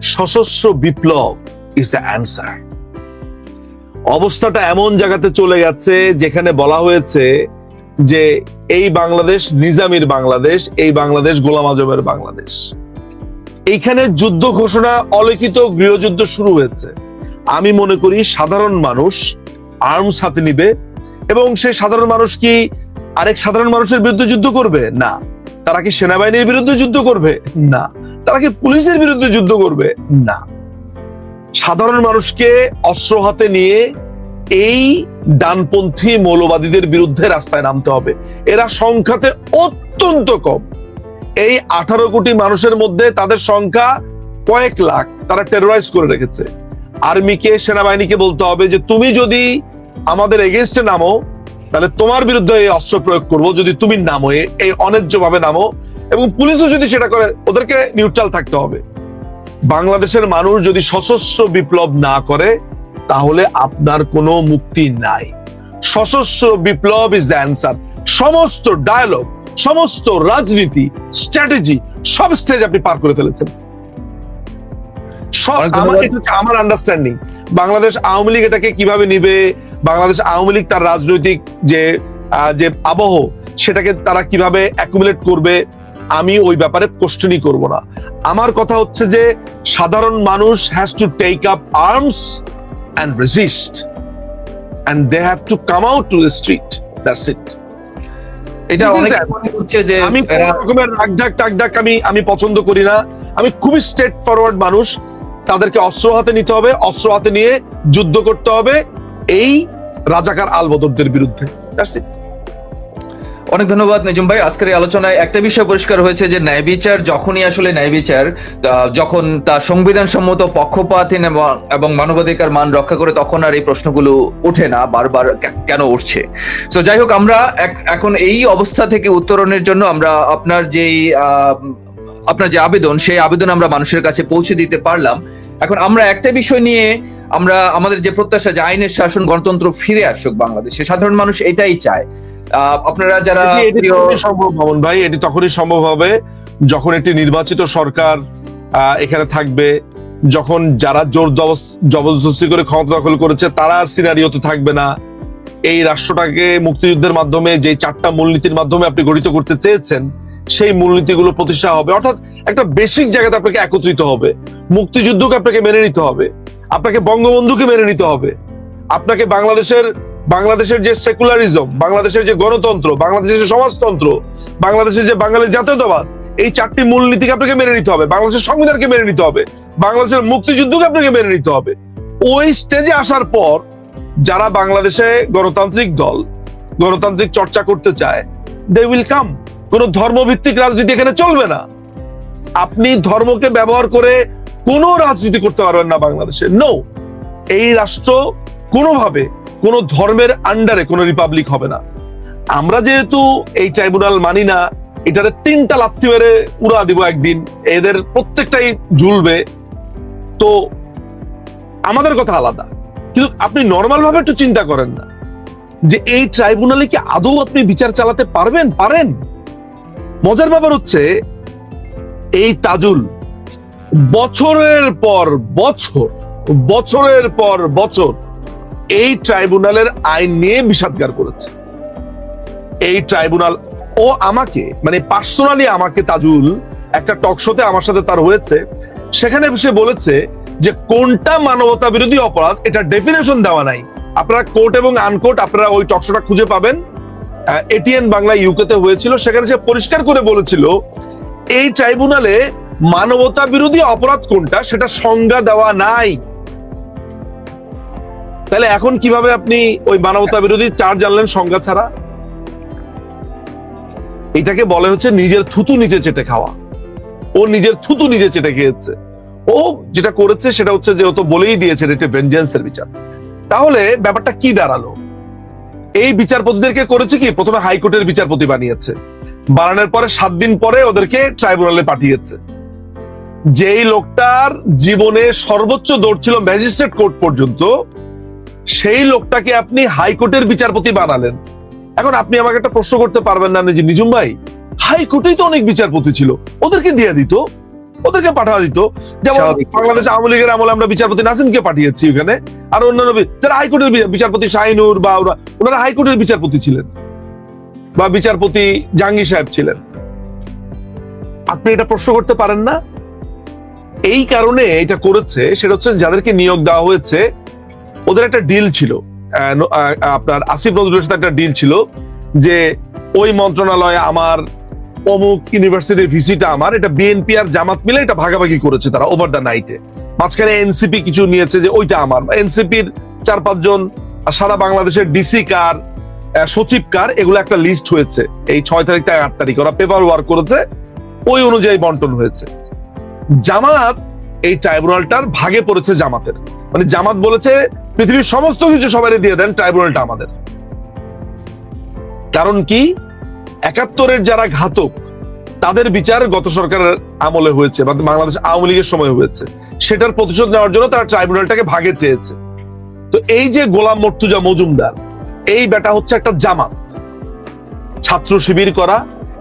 সশস্ত্র বিপ্লব is the answer অবস্থাটা এমন জায়গাতে চলে গেছে যেখানে বলা হয়েছে যে এই বাংলাদেশ নিজামির বাংলাদেশ, এই বাংলাদেশ গোলাম আজমের বাংলাদেশ। এইখানে যুদ্ধ ঘোষণা, অলিখিত গৃহযুদ্ধ শুরু হয়েছে। আমি মনে করি সাধারণ মানুষ আর্মস হাতে নিবে এবং সেই সাধারণ মানুষ কি আরেক সাধারণ মানুষের বিরুদ্ধে যুদ্ধ করবে? না। তারা কি সেনাবাহিনীর বিরুদ্ধে যুদ্ধ করবে? না। তারা কি পুলিশের বিরুদ্ধে যুদ্ধ করবে? না। সাধারণ মানুষকে অস্ত্র হাতে নিয়ে এই ডানপন্থী মৌলবাদীদের বিরুদ্ধে রাস্তায় নামতে হবে। এরা সংখ্যাতে অত্যন্ত কম। এই আঠারো কোটি মানুষের মধ্যে তাদের সংখ্যা কয়েক লাখ তারা টেরোরাইজ করে রেখেছে। আর্মিকে সেনাবাহিনীকে বলতে হবে যে তুমি যদি আমাদের এগেনস্টে নামো তাহলে তোমার বিরুদ্ধে এই অস্ত্র প্রয়োগ করব। যদি তুমি নামো এই অন্যায্য ভাবে নামো এবং পুলিশও যদি সেটা করে ওদেরকে নিউট্রাল থাকতে হবে। বাংলাদেশের মানুষ যদি সশস্ত্র বিপ্লব না করে তাহলে আপনার কোনো মুক্তি নাই। সশস্ত্র বিপ্লব ইজ দ্য অ্যান্সার সমস্ত ডায়ালগ সমস্ত রাজনীতি স্ট্র্যাটেজি সব স্টেজ আপনি পার করে ফেলেছেন। আমার আন্ডারস্ট্যান্ডিং বাংলাদেশ আওয়ামী লীগ এটাকে কীভাবে নিবে বাংলাদেশ আওয়ামী লীগ তার রাজনৈতিক যে যে আবহ সেটাকে তারা কীভাবে অ্যাকুমুলেট করবে আমি ওই ব্যাপারে কোশ্চেনই করব না। আমার কথা হচ্ছে যে সাধারণ মানুষ has to take up arms and resist and they have to come out to the street that's it এটা অনেক. মনে করছে যে আমি রকমের রাগঢাক টাকঢাক আমি আমি পছন্দ করি না। আমি খুবই স্ট্রেট ফরওয়ার্ড মানুষ। তাদেরকে অস্ত্র হাতে নিতে হবে অস্ত্র হাতে নিয়ে যুদ্ধ করতে হবে। এই রাজাকার আলবদরদের বিরুদ্ধে। That's it. অনেক ধন্যবাদ নিজুম ভাই। আজকের আলোচনায় একটা বিষয় পরিষ্কার হয়েছে যে ন্যায় বিচার যখনই আসলে ন্যায় বিচার যখন তা সংবিধান সম্মত পক্ষপাতহীন এবং- মানবাধিকার মান রক্ষা করে তখন আর এই প্রশ্নগুলো ওঠে না, বারবার কেন উঠছে? তো যাই হোক, আমরা এখন এই অবস্থা থেকে উত্তরণের জন্য আমরা আপনার যেই আপনার যে আবেদন, সেই আবেদন আমরা মানুষের কাছে পৌঁছে দিতে পারলাম। এখন আমরা একটা বিষয় নিয়ে আমরা, আমাদের যে প্রত্যাশা যে আইনের শাসন গণতন্ত্র ফিরে আসুক বাংলাদেশে, সাধারণ মানুষ এটাই চায়। আপনারা যারা সম্ভব মামুন ভাই এটি তখনই সম্ভব হবে যখন একটি নির্বাচিত সরকার এখানে থাকবে। যখন যারা জোর জবরদস্তি করে ক্ষমতা দখল করেছে তারা আর সিনারিওতে থাকবে না। এই রাষ্ট্রটাকে মুক্তিযুদ্ধের মাধ্যমে যে চারটা মূলনীতির মাধ্যমে আপনি গঠিত করতে চেয়েছেন সেই মূলনীতিগুলো প্রতিষ্ঠা হবে। অর্থাৎ একটা বেসিক জায়গাতে আপনাকে একত্রিত হবে। মুক্তিযুদ্ধকে আপনাকে মেনে নিতে হবে। আপনাকে বঙ্গবন্ধুকে মেনে নিতে হবে। আপনাকে বাংলাদেশের বাংলাদেশের যে সেকুলারিজম বাংলাদেশের যে গণতন্ত্র, বাংলাদেশের যে সমাজতন্ত্র, বাংলাদেশের যে বাঙালি জাতীয়তাবাদ, এই চারটি মূলনীতিকে আপনাকে মেনে নিতে হবে। বাংলাদেশের সংবিধানকে মেনে নিতে হবে। বাংলাদেশের মুক্তিযুদ্ধকে আপনাকে মেনে নিতে হবে। ওই স্টেজে আসার পর যারা বাংলাদেশে গণতান্ত্রিক দল, গণতান্ত্রিক চর্চা করতে চায় দে উইল কাম কোন ধর্মভিত্তিক রাজনীতি এখানে চলবে না। আপনি ধর্মকে ব্যবহার করে কোনো রাজনীতি করতে পারবেন না বাংলাদেশে। নো এই রাষ্ট্র কোনোভাবে কোন ধর্মের আন্ডারে কোনো রিপাবলিক হবে না। আমরা যেহেতু এই ট্রাইব্যুনাল মানি না, এটারে তিনটা লাথি মেরে উড়া দিব একদিন, এদের প্রত্যেকটাই ঝুলবে। তো আমাদের কথা আলাদা। কিন্তু আপনি নর্মাল ভাবে একটু চিন্তা করেন না, যে এই ট্রাইব্যুনালে কি আদৌ আপনি বিচার চালাতে পারবেন? পারেন। মজার ব্যাপার হচ্ছে, এই তাজুল বছরের পর বছর, বছরের পর বছর এই ট্রাইব্যুনালের আইন নিয়ে বিষাদগার করেছে। এই ট্রাইব্যুনাল, ও আমাকে মানে পার্সোনালি আমাকে তাজুল, একটা টক শোতে আমার সাথে তার হয়েছে, সেখানে সে বলেছে যে কোনটা মানবতা বিরোধী অপরাধ, এটা ডেফিনেশন দেওয়া নাই। আপনারা কোর্ট এবং আনকোর্ট, আপনারা ওই টকশোটা খুঁজে পাবেন। এটিএন বাংলা ইউকেতে হয়েছিল, সেখানে সে পরিষ্কার করে বলেছিল, এই ট্রাইব্যুনালে মানবতা বিরোধী অপরাধ কোনটা, সেটা সংজ্ঞা দেওয়া নাই। তাহলে এখন কীভাবে আপনি ওই মানবতা বিরোধী চার জানলেন সংজ্ঞা ছাড়া? এটাকে বলে হচ্ছে নিজের থুতু নিজে চেটে খাওয়া। ও নিজের থুতু নিজে চেটে খেয়েছে। ও যেটা করেছে সেটা হচ্ছে যে ও তো বলেই দিয়েছে এটা ভেঞ্জেন্সের বিচার। তাহলে ব্যাপারটা কি দাঁড়াল? এই বিচারপতিদেরকে করেছে কি? প্রথমে হাইকোর্টের বিচারপতি বানিয়েছে। বানানোর পরে সাত দিন পরে ওদেরকে ট্রাইব্যুনালে পাঠিয়েছে। যেই লোকটার জীবনে সর্বোচ্চ দৌড় ছিল ম্যাজিস্ট্রেট কোর্ট পর্যন্ত সেই লোকটাকে আপনি হাইকোর্টের বিচারপতি বানালেন। এখন আপনি আমাকে একটা প্রশ্ন করতে পারবেন না যে নিজুম ভাই। হাইকোর্টেই তো অনেক বিচারপতি ছিল। ওদেরকে দিয়ে দিত। ওদেরকে পাঠা দিত। যেমন বাংলাদেশ আওয়ামী লীগের আমলে আমরা বিচারপতি নাসিমকে পাঠিয়েছি ওখানে আর অন্যান্য যারা হাইকোর্টের বিচারপতি শাহিনুর বা ওরা- ওনারা হাইকোর্টের বিচারপতি ছিলেন। বা বিচারপতি জাহাঙ্গীর সাহেব ছিলেন। আপনি এটা প্রশ্ন করতে পারেন না? এই কারণে এটা করেছে সেটা হচ্ছে যাদেরকে নিয়োগ দেওয়া হয়েছে ওদের একটা ডিল ছিল। আপনার আসিফ নজরুলের সাথে একটা ডিল ছিল যে ওই মন্ত্রণালয়ে আমার অমুক ইউনিভার্সিটির ভিসিটা আমার, এটা বিএনপি আর জামাত মিলে এটা ভাগাভাগি করেছে তারা ওভার দ্য নাইটে মাঝখানে এনসিপি কিছু নিয়েছে যে ওইটা আমার। এনসিপির চার পাঁচজন সারা বাংলাদেশের ডিসি কার সচিব কার, এগুলো একটা লিস্ট হয়েছে। এই ছয় তারিখ থেকে আট তারিখ ওরা পেপার ওয়ার্ক করেছে, ওই অনুযায়ী বন্টন হয়েছে। জামাত এই ট্রাইব্যুনালটার ভাগে পড়েছে জামাতের। মানে জামাত বলেছে পৃথিবীর সমস্ত কিছু সবাই দিয়ে দেন ট্রাইব্যুনালটা আমাদের। কারণ কি? একাত্তরের যারা ঘাতক, তাদের বিচার গত সরকারের আমলে হয়েছে বা বাংলাদেশ আওয়ামী লীগের সময় হয়েছে। সেটার প্রতিশোধ নেওয়ার জন্য তারা ট্রাইব্যুনালটাকে ভাগে চেয়েছে। তো এই যে গোলাম মর্তুজা মজুমদার, এই বেটা হচ্ছে একটা জামাত। ছাত্র শিবির করা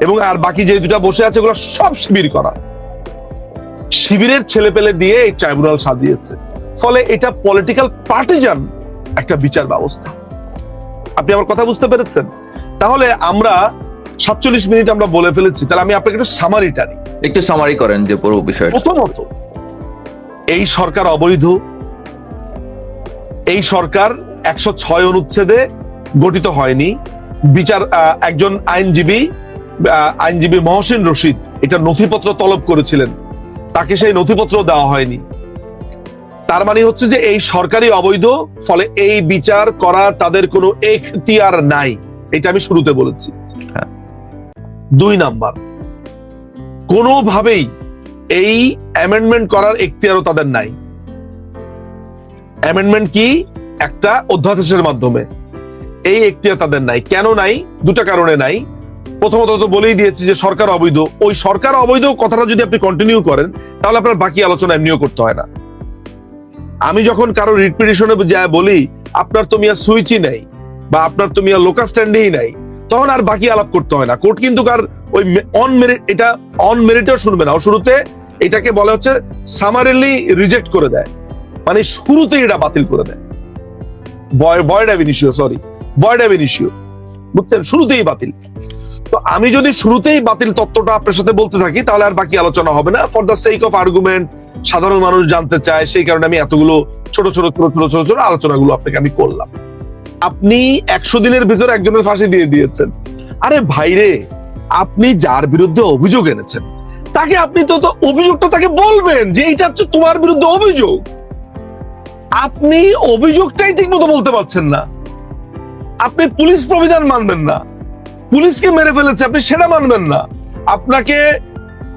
এবং আর বাকি যে দুটা বসে আছে ওগুলো সব শিবির করা। শিবিরের ছেলে পেলে দিয়ে এই ট্রাইব্যুনাল সাজিয়েছে। ফলে এটা পলিটিক্যাল পার্টিজান একটা বিচার ব্যবস্থা। আপনি আমার কথা বুঝতে পেরেছেন? তাহলে আমরা সাতচল্লিশ মিনিট আমরা বলে ফেলেছি তাহলে আমি আপনাকে একটু সামারিটা নিই একটু সামারি করেন যে পুরো বিষয়টা। প্রথমত এই সরকার অবৈধ এই সরকার একশো ছয় অনুচ্ছেদে গঠিত হয়নি। বিচার একজন আইনজীবী আইনজীবী মহসিন রশিদ এটা নথিপত্র তলব করেছিলেন। তাকে সেই নথিপত্র দেওয়া হয়নি। তার মানে হচ্ছে যে এই সরকারি অবৈধ ফলে এই বিচার করার তাদের কোনো এখতিয়ার নাই। এটা আমি শুরুতে বলেছি। হ্যাঁ। দুই নাম্বার কোনোভাবেই এই অ্যামেন্ডমেন্ট করার এখতিয়ারও তাদের নাই। অ্যামেন্ডমেন্ট কি? একটা অধ্যাদেশের মাধ্যমে। এই এখতিয়ার তাদের নাই। কেন নাই? দুটা কারণে নাই। প্রথমত তো বলেই দিয়েছি যে সরকার অবৈধ। ওই সরকার অবৈধ কথাটা যদি আপনি কন্টিনিউ করেন তাহলে আপনার বাকি আলোচনা এমনিও করতে হয় না। আমি যখন কারও রিট পিটিশনে যায় বলি, আপনার তো মিয়া সুইচই নাই বা আপনার তো মিয়া লোকাল স্ট্যান্ডেই নাই, তখন আর বাকি আলাপ করতে হয় না। কোর্ট কিন্তু কার ওই অন মেরিট এটা অন মেরিটেও শুনবে না। ও শুরুতে এটাকে বলা হচ্ছে সামারিলি রিজেক্ট করে দেয়। মানে শুরুতেই এটা বাতিল করে দেয়। Void ab initio sorry void ab initio বুঝছেন? শুরুতেই বাতিল। তো আমি যদি শুরুতেই বাতিল তত্ত্বটা আপনার সাথে বলতে থাকি, তাহলে আর বাকি আলোচনা হবে না। For the sake of argument সাধারণ মানুষ জানতে চায়, সেই কারণে আমি এতগুলো ছোট ছোট ছোট ছোট ছোট ছোট আলোচনাগুলো আপনাকে আমি করলাম। আপনি একশো দিনের ভিতরে একজনের ফাঁসি দিয়ে দিয়েছেন। আরে ভাইরে আপনি যার বিরুদ্ধে অভিযোগ এনেছেন, তাকে আপনি তো অভিযোগটা তাকে বলবেন যে এইটা হচ্ছে তোমার বিরুদ্ধে অভিযোগ। আপনি অভিযোগটাই ঠিক মতো বলতে পারছেন না। আপনি পুলিশ প্রবিধান মানবেন না। পুলিশকে মেরে ফেলেছে, আপনি সেটা মানবেন না। আপনাকে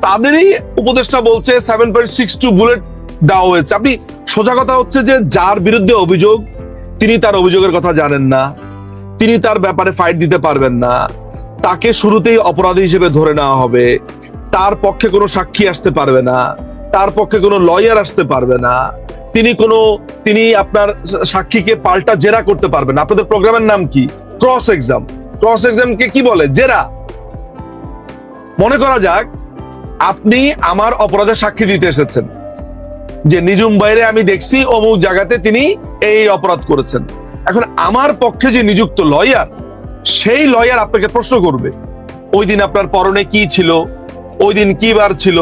তাদেরই উপদেষ্টা বলছে seven point six two bullet দেওয়া হয়েছে। আপনি সোজা কথা হচ্ছে যে যার বিরুদ্ধে অভিযোগ, তিনি তার অভিযোগের কথা জানেন না, তিনি তার ব্যাপারে ফাইট দিতে পারবেন না, তাকে শুরুতেই অপরাধী হিসেবে ধরে নেওয়া হবে, তার পক্ষে কোনো সাক্ষী আসতে পারবে না, তার পক্ষে কোনো লয়ার আসতে পারবে না, তিনি কোনো, তিনি আপনার সাক্ষীকে পাল্টা জেরা করতে পারবেন আপনাদের প্রোগ্রামের নাম কি? ক্রস এক্সাম ক্রস এক্সামকে কি বলে? জেরা। মনে করা যাক আপনি আমার অপরাধের সাক্ষী দিতে এসেছেন। যে নিজুম বাইরে আমি দেখছি, অমুক জায়গাতে তিনি এই অপরাধ করেছেন। এখন আমার পক্ষে যে নিযুক্ত লয়ার, সেই লয়ার আপনাকে প্রশ্ন করবে, ওই দিন আপনার পরনে কি ছিল? ওই দিন কি বার ছিল?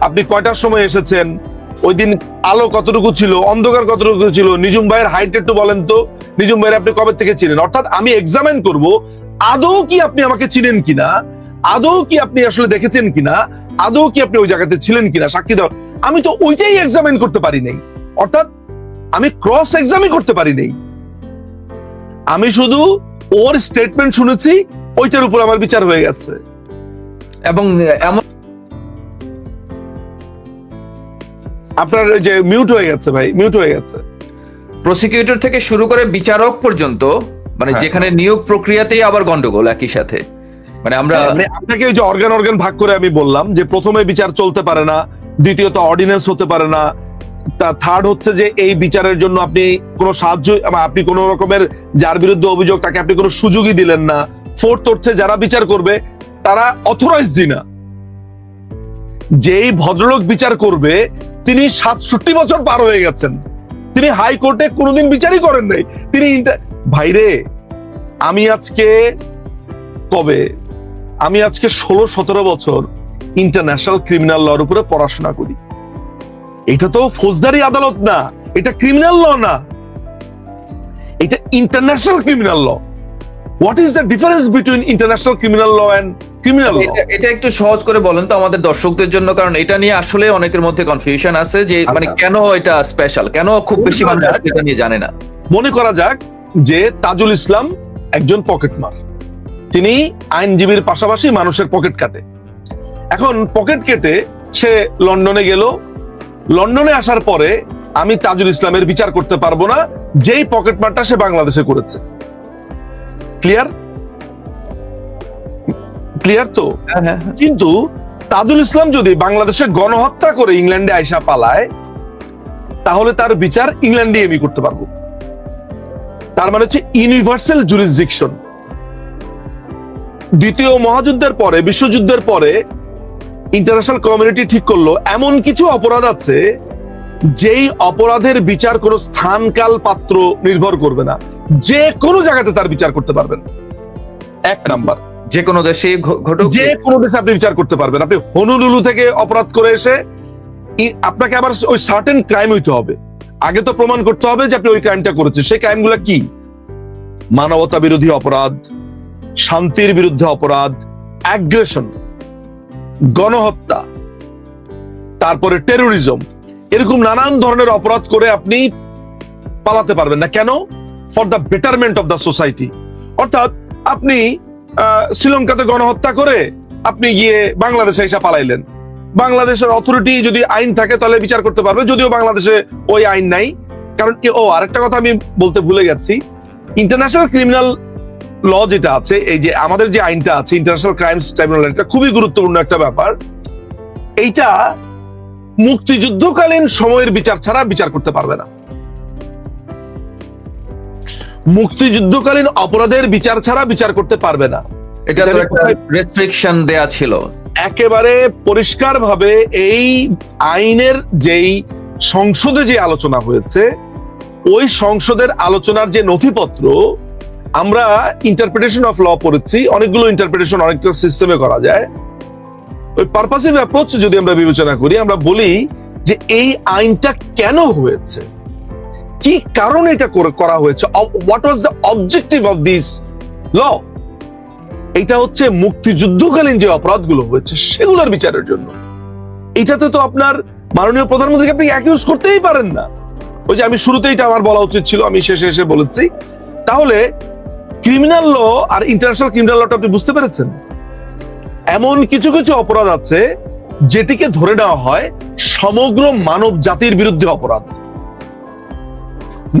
আপনি কয়টার সময় এসেছেন? ওই দিন আলো কতটুকু ছিল? অন্ধকার কতটুকু ছিল? নিজুম ভাইয়ের হাইট একটু বলেন তো। নিজুম ভাইয়ের আপনি কবে থেকে চিনেন? অর্থাৎ আমি এক্সামিন করব, আদৌ কি আপনি আমাকে চিনেন কিনা? আদৌ কি আপনি আসলে দেখেছেন কিনা? আদৌ কি আপনি ওই জায়গাতে ছিলেন কিনা? সাক্ষী দেওয়ার আমি তো ওইটাই এক্সামিন করতে পারি নাই। অর্থাৎ আমি ক্রস এক্সামই করতে পারি নাই। আমি শুধু ওর স্টেটমেন্ট শুনেছি ওইটার উপর আমার বিচার হয়ে গেছে। এবং এমন আপনার ওই যে মিউট হয়ে গেছে ভাই মিউট হয়ে গেছে। প্রসিকিউটর থেকে শুরু করে বিচারক পর্যন্ত মানে হ্যাঁ। যেখানে নিয়োগ প্রক্রিয়াতেই আবার গন্ডগোল একই সাথে। মানে আমরা মানে আপনাকে ওই যে অর্গান অর্গান ভাগ করে আমি বললাম যে প্রথমে বিচার চলতে পারে না, দ্বিতীয়ত অর্ডিন্যান্স হতে পারে না, তা থার্ড হচ্ছে যে এই বিচারের জন্য আপনি কোনো সাহায্য আপনি কোনো রকমের যার বিরুদ্ধে অভিযোগ, তাকে আপনি কোনো সুযোগই দিলেন না। ফোর্থ হচ্ছে যারা বিচার করবে, তারা অথরাইজডই না। যেই ভদ্রলোক বিচার করবে, তিনি সাতষট্টি বছর পার হয়ে গেছেন। তিনি হাইকোর্টে কোনোদিন বিচারই করেন নাই। তিনি ভাইরে, আমি আজকে কবে আমি আজকে ষোলো সতেরো বছর ইন্টারন্যাশনাল ক্রিমিনাল লর উপরে পড়াশোনা করি। এটা তো ফৌজদারি আদালত না এটা ক্রিমিনাল ল না। এটা international criminal law what is the difference between international criminal law and criminal এটা- এটা একটু সহজ করে বলেন তো আমাদের দর্শকদের জন্য কারণ এটা নিয়ে আসলে অনেকের মধ্যে কনফিউশন আছে যে মানে আচ্ছা। কেন এটা স্পেশাল কেন খুব বেশি মানুষ এটা নিয়ে জানে না? মনে করা যাক যে তাজুল ইসলাম একজন পকেটমার তিনি আইনজীবীর পাশাপাশি মানুষের পকেট কাটে। এখন পকেট কেটে সে লন্ডনে গেল। লন্ডনে আসার পরে আমি তাজুল ইসলামের বিচার করতে পারব না যেই পকেট মারটা সে বাংলাদেশে করেছে। ক্লিয়ার? ক্লিয়ার তো? হ্যাঁ হ্যাঁ হ্যাঁ। কিন্তু তাজুল ইসলাম যদি বাংলাদেশে গণহত্যা করে ইংল্যান্ডে আইসা পালায় তাহলে তার বিচার ইংল্যান্ডে আমি করতে পারব। তার মানে হচ্ছে ইউনিভার্সাল জুরিসডিকশন দ্বিতীয় মহাযুদ্ধের পরে বিশ্বযুদ্ধের পরে ইন্টারন্যাশনাল কমিউনিটি ঠিক করল এমন কিছু অপরাধ আছে যেই অপরাধের বিচার কোনো স্থানকাল পাত্র নির্ভর করবে না। যে কোনো জায়গাতে তার বিচার করতে পারবেন। এক নাম্বার। যে কোনো দেশে ঘটুক। যে কোনো দেশে আপনি বিচার করতে পারবেন। আপনি হনুলুলু থেকে অপরাধ করে এসে আপনাকে আবার ওই সার্টেন ক্রাইম হইতে হবে। আগে তো প্রমাণ করতে হবে যে আপনি ওই ক্রাইমটা করেছেন। সেই ক্রাইমগুলো কি? মানবতা বিরোধী অপরাধ শান্তির বিরুদ্ধে অপরাধ অ্যাগ্রেশন গণহত্যা, তারপরে টেরোরিজম এরকম নানান ধরনের অপরাধ করে আপনি পালাতে পারবেন না। কেন? For the betterment of the society অর্থাৎ আপনি শ্রীলঙ্কাতে গণহত্যা করে আপনি গিয়ে বাংলাদেশে এসে পালাইলেন। বাংলাদেশের অথরিটি যদি আইন থাকে তাহলে বিচার করতে পারবে, যদিও বাংলাদেশে ওই আইন নাই। কারণ, ও, আরেকটা কথা আমি বলতে ভুলে যাচ্ছি ইন্টারন্যাশনাল ক্রিমিনাল ল যেটা আছে এই যে আমাদের যে আইনটা আছে ইন্টারন্যাশনাল ক্রাইমস ট্রাইব্যুনাল এটা খুবই গুরুত্বপূর্ণ একটা ব্যাপার। এইটা মুক্তিযুদ্ধকালীন সময়ের বিচার ছাড়া বিচার করতে পারবে না। মুক্তিযুদ্ধকালীন অপরাধের বিচার ছাড়া বিচার করতে পারবে না। এটা তো একটা রেস্ট্রিকশন দেয়া ছিল। একেবারে পরিষ্কারভাবে এই আইনের যেই সংসদে যে আলোচনা হয়েছে ওই সংসদের আলোচনার যে নথিপত্র আমরা ইন্টারপ্রিটেশন অফ ল পড়েছি, অনেকগুলো ইন্টারপ্রিটেশন অনেকটা সিস্টেমে করা যায়। ওই পারপাসিভ অ্যাপ্রোচ যদি আমরা বিবেচনা করি, আমরা বলি যে এই আইনটা কেন হয়েছে? কি কারণে এটা করা হয়েছে? What was the objective of this law এটা হচ্ছে মুক্তিযুদ্ধকালীন যে অপরাধগুলো হয়েছে, সেগুলোর বিচারের জন্য। এটাতে তো আপনার মাননীয় প্রধানমন্ত্রীকে আপনি অ্যাকিউজ করতেই পারেন না। ওই যে আমি শুরুতেই এটা আমার বলা উচিত ছিল, আমি শেষে এসে বলেছি। তাহলে ক্রিমিনাল ল আর ইন্টারন্যাশনাল ক্রিমিনাল লটা আপনি বুঝতে পেরেছেন? এমন কিছু কিছু অপরাধ আছে যেটিকে ধরে নেওয়া হয় সমগ্র মানব জাতির বিরুদ্ধে অপরাধ।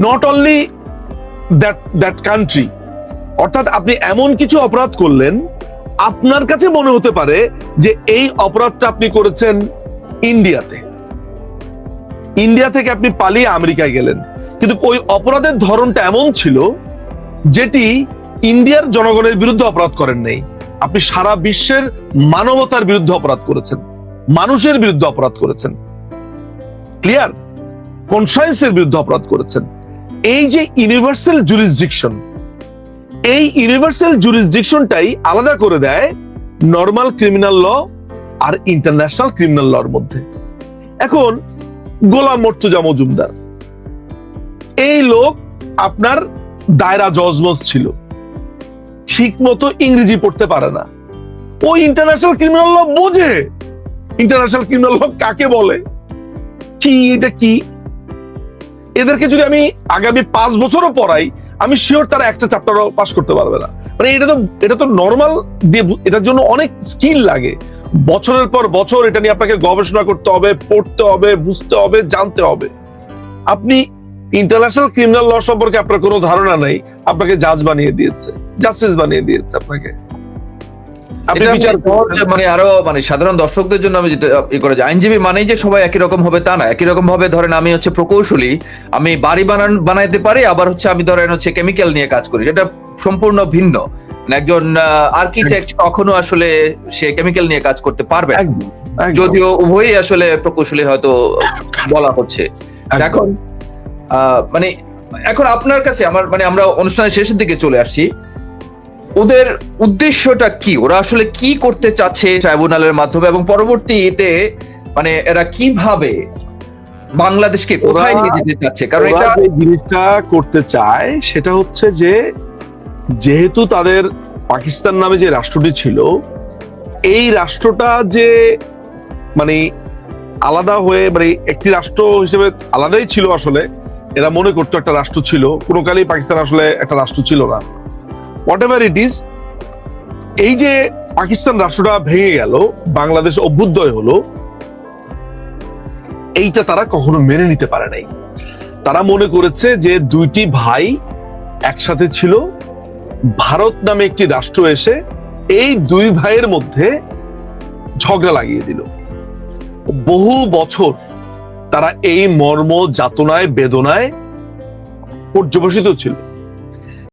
Not only that that country অর্থাৎ আপনি এমন কিছু অপরাধ করলেন, আপনার কাছে মনে হতে পারে যে এই অপরাধটা আপনি করেছেন ইন্ডিয়াতে। ইন্ডিয়া থেকে আপনি পালিয়ে আমেরিকায় গেলেন। কিন্তু ওই অপরাধের ধরনটা এমন ছিল যেটি ইন্ডিয়ার জনগণের বিরুদ্ধে অপরাধ করেন নাই। আপনি সারা বিশ্বের মানবতার বিরুদ্ধে অপরাধ করেছেন। মানুষের বিরুদ্ধে অপরাধ করেছেন। ক্লিয়ার? কনসায়েন্সের বিরুদ্ধে অপরাধ করেছেন? এই যে ইউনিভার্সাল জুরিসডিকশন, এই ইউনিভার্সাল জুরিসডিকশনটাই আলাদা করে দেয় নর্মাল ক্রিমিনাল ল আর ইন্টারন্যাশনাল ক্রিমিনাল লর মধ্যে। এখন গোলাম মর্তুজা মজুমদার, এই লোক আপনার দায়রা জজমজ ছিল। ঠিক মতো ইংরেজি পড়তে পারে না। ও ইন্টারন্যাশনাল ক্রিমিনাল ল বোঝে। ইন্টারন্যাশনাল ক্রিমিনাল ল কাকে বলে? কি, এটা কি? এদেরকে যদি আমি আগামী পাঁচ বছরও পড়াই, আমি শিওর তারা একটা চ্যাপ্টারও পাস করতে পারবে না। মানে এটা তো এটা তো নর্মাল এটার জন্য অনেক স্কিল লাগে। বছরের পর বছর এটা নিয়ে আপনাকে গবেষণা করতে হবে, পড়তে হবে, বুঝতে হবে, জানতে হবে। আপনি ইন্টারন্যাশনাল ক্রিমিনাল ল সম্পর্কে আপনার কোনো ধারণা নেই আপনাকে জাজ বানিয়ে দিয়েছে জাস্টিস বানিয়ে দিয়েছে আপনাকে। আপনি বিচার মানে আরও মানে সাধারণ দর্শকদের জন্য আমি যেটা ই করে আইনজীবী মানেই যে সবাই একই রকম হবে তা না একই রকম ভাবে ধরেন আমি হচ্ছে প্রকৌশলী আমি বাড়ি বানান বানাইতে পারি আবার হচ্ছে আমি ধরেন হচ্ছে কেমিক্যাল নিয়ে কাজ করি। এটা সম্পূর্ণ ভিন্ন। মানে একজন আর্কিটেক্ট কখনো আসলে সে কেমিক্যাল নিয়ে কাজ করতে পারবে যদিও উভয়ই আসলে প্রকৌশলী হয়তো বলা হচ্ছে। এখন মানে এখন আপনার কাছে আমার মানে আমরা অনুষ্ঠানের শেষের দিকে চলে আসছি ওদের উদ্দেশ্যটা কি? ওরা আসলে কি করতে চাচ্ছে ট্রাইব্যুনালের মাধ্যমে এবং পরবর্তীতে মানে এরা কীভাবে বাংলাদেশকে কোথায় নিয়ে যেতে চাচ্ছে? কারণ এটা জিনিসটা করতে চায় সেটা হচ্ছে যে যেহেতু তাদের পাকিস্তান নামে যে রাষ্ট্রটি ছিল এই রাষ্ট্রটা যে মানে আলাদা হয়ে মানে একটি রাষ্ট্র হিসেবে আলাদাই ছিল আসলে এরা মনে করতো একটা রাষ্ট্র ছিল। কোনো কালেই পাকিস্তান আসলে একটা রাষ্ট্র ছিল না। হোয়াট এভার ইট ইজ এই যে পাকিস্তান রাষ্ট্রটা ভেঙে গেল, বাংলাদেশ অভ্যুদয় হলো, এইটা তারা কখনো মেনে নিতে পারে নাই। তারা মনে করেছে যে দুইটি ভাই একসাথে ছিল, ভারত নামে একটি রাষ্ট্র এসে এই দুই ভাইয়ের মধ্যে ঝগড়া লাগিয়ে দিল। বহু বছর তারা এই মর্ম যাতনায় বেদনায় পর্যবসিত ছিল।